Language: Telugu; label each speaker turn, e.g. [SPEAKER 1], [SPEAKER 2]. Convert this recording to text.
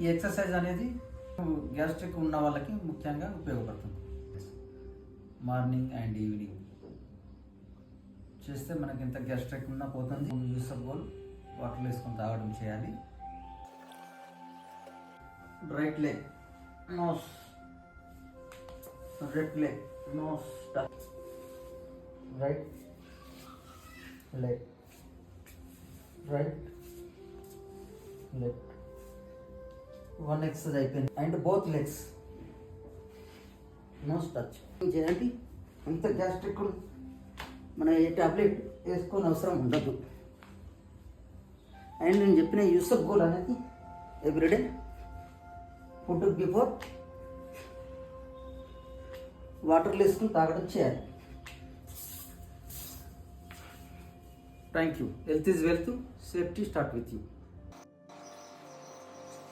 [SPEAKER 1] ఈ ఎక్సర్సైజ్ అనేది గ్యాస్ట్రిక్ ఉన్న వాళ్ళకి ముఖ్యంగా ఉపయోగపడుతుంది. మార్నింగ్ అండ్ ఈవినింగ్ చేస్తే మనకి ఎంత గ్యాస్ట్రిక్ ఉన్నా పోతుంది. యూస్ ఆఫ్ గోల్ వాటర్ వేసుకొని తాగడం చేయాలి. Right leg nose right leg nose right leg right left one exercise అయిపోయింది. And both legs nose touch చేయండి అంత గ్యాస్ట్రిక్ మన ఏ టాబ్లెట్ వేసుకోని అవసరం ఉండదు. అండ్ నేను చెప్పిన యూసఫ్ గోల్ అనేది ఎవ్రీడే ఫుడ్ బిఫోర్ వాటర్లో వేసుకుని తాగడం చేయాలి. Thank you health is wealth safety start with you